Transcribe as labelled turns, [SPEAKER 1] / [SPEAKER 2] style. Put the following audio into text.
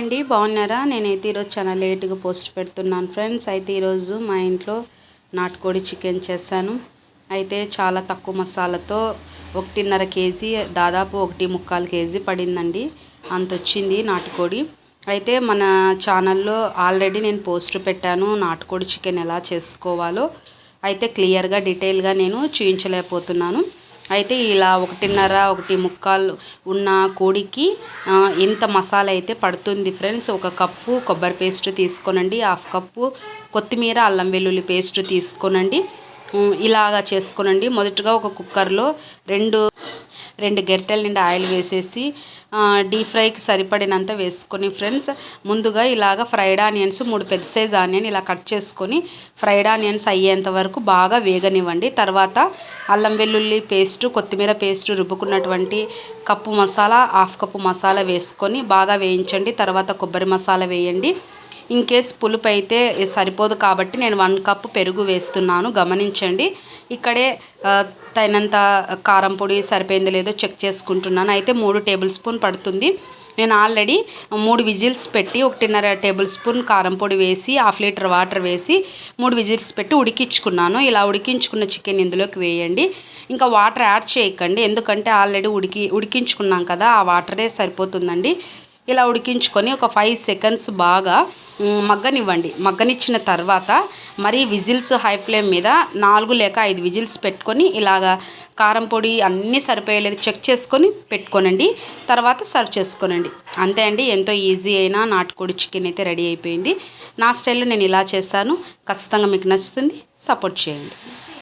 [SPEAKER 1] అండి బాగున్నారా? నేనైతే ఈరోజు చాలా లేట్గా పోస్ట్ పెడుతున్నాను ఫ్రెండ్స్. అయితే ఈరోజు మా ఇంట్లో నాటుకోడి చికెన్ చేశాను. అయితే చాలా తక్కువ మసాలాతో ఒకటిన్నర కేజీ దాదాపు ఒకటి ముక్కాలు కేజీ పడిందండి. అంత వచ్చింది నాటుకోడి. అయితే మన ఛానల్లో ఆల్రెడీ నేను పోస్ట్ పెట్టాను నాటుకోడి చికెన్ ఎలా చేసుకోవాలో. అయితే క్లియర్గా డీటెయిల్గా నేను చూపించలేకపోతున్నాను అయితే ఇలా ఒకటిన్నర ఒకటి ముక్కాలు ఉన్న కోడికి ఎంత ఇంత మసాలా అయితే పడుతుంది ఫ్రెండ్స్. ఒక కప్పు కొబ్బరి పేస్ట్ తీసుకోనండి హాఫ్ కప్పు కొత్తిమీర అల్లం వెల్లుల్లి పేస్ట్ తీసుకోనండి. ఇలాగా చేసుకోనండి. మొదటగా ఒక కుక్కర్లో రెండు రెండు గరిటెల నిండా ఆయిల్ వేసేసి డీప్ ఫ్రైకి సరిపడినంత వేసుకొని ఫ్రెండ్స్ ముందుగా ఇలాగ ఫ్రైడ్ ఆనియన్స్ మూడు పెద్ద సైజ్ ఆనియన్ ఇలా కట్ చేసుకొని ఫ్రైడ్ ఆనియన్స్ అయ్యేంత వరకు బాగా వేగనివ్వండి. తర్వాత అల్లం వెల్లుల్లి పేస్ట్ కొత్తిమీర paste రుబ్బుకున్నటువంటి cup masala half cup masala వేసుకొని బాగా వేయించండి. తర్వాత కొబ్బరి మసాలా వేయండి. ఇన్ కేస్ పులుపు అయితే సరిపోదు కాబట్టి నేను వన్ కప్ పెరుగు వేస్తున్నాను. గమనించండి. ఇక్కడే తగినంత కారం పొడి సరిపోయిందో లేదో చెక్ చేసుకుంటున్నాను. అయితే మూడు టేబుల్ స్పూన్ పడుతుంది. నేను ఆల్రెడీ మూడు విజిల్స్ పెట్టి ఒకటిన్నర టేబుల్ స్పూన్ కారం పొడి వేసి హాఫ్ లీటర్ వాటర్ వేసి మూడు విజిల్స్ పెట్టి ఉడికించుకున్నాను. ఇలా ఉడికించుకున్న చికెన్ ఇందులోకి వేయండి. ఇంకా వాటర్ యాడ్ చేయకండి. ఎందుకంటే ఆల్రెడీ ఉడికి ఉడికించుకున్నాం కదా ఆ వాటరే సరిపోతుందండి. ఇలా ఉడికించుకొని ఒక ఫైవ్ సెకండ్స్ బాగా మగ్గనివ్వండి. మగ్గనిచ్చిన తర్వాత మరి విజిల్స్ హై ఫ్లేమ్ మీద నాలుగు లేక ఐదు విజిల్స్ పెట్టుకొని ఇలాగా కారం పొడి అన్నీ సరిపోయలేదు చెక్ చేసుకొని పెట్టుకోనండి. తర్వాత సర్వ్ చేసుకోనండి. అంతే అండి ఎంతో ఈజీ అయినా నాటుకోడి చికెన్ అయితే రెడీ అయిపోయింది. నా స్టైల్లో నేను ఇలా చేశాను ఖచ్చితంగా మీకు నచ్చుతుంది సపోర్ట్ చేయండి.